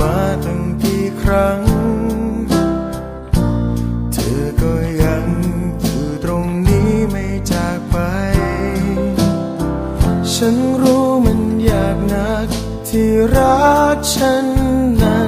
มาตั้งกี่ครั้ง เธอก็ยังอยู่ตรงนี้ไม่จากไป ฉันรู้มันยากนักที่รักฉันนั้น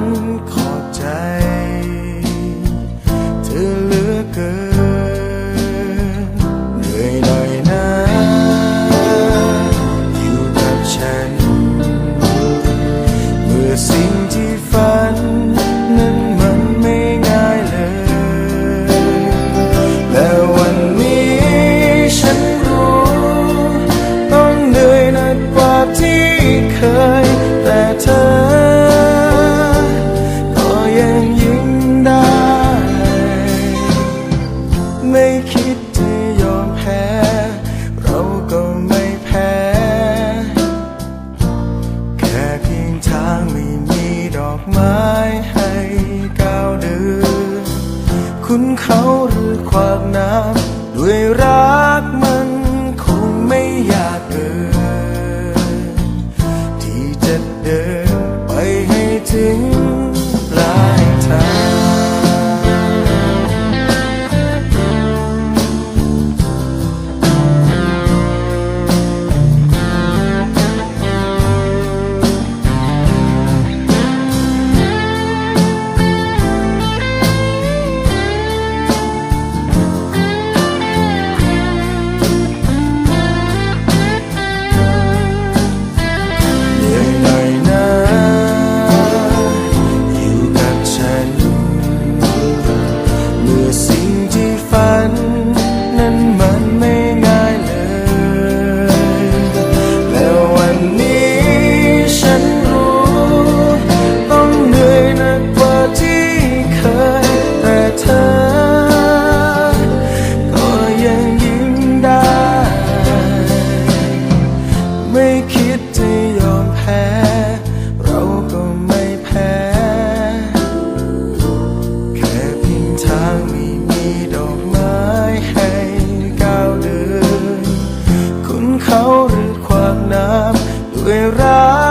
ที่เคย แต่เธอ ก็ยังยิ้มได้ ไม่คิดจะยอมแพ้ เราก็ไม่แพ้ แค่เพียงทางไม่มีดอกไม้ให้ก้าวเดิน คุณเขาหรือขวากน้ำด้วยรัก ใไม่คิดจะยอมแพ้ เราก็ไม่แพ้ แค่เพียงทางไม่มีดอกไม้ให้ก้าวเดิน คุณเขาหรือขวางน้ำด้วยรัก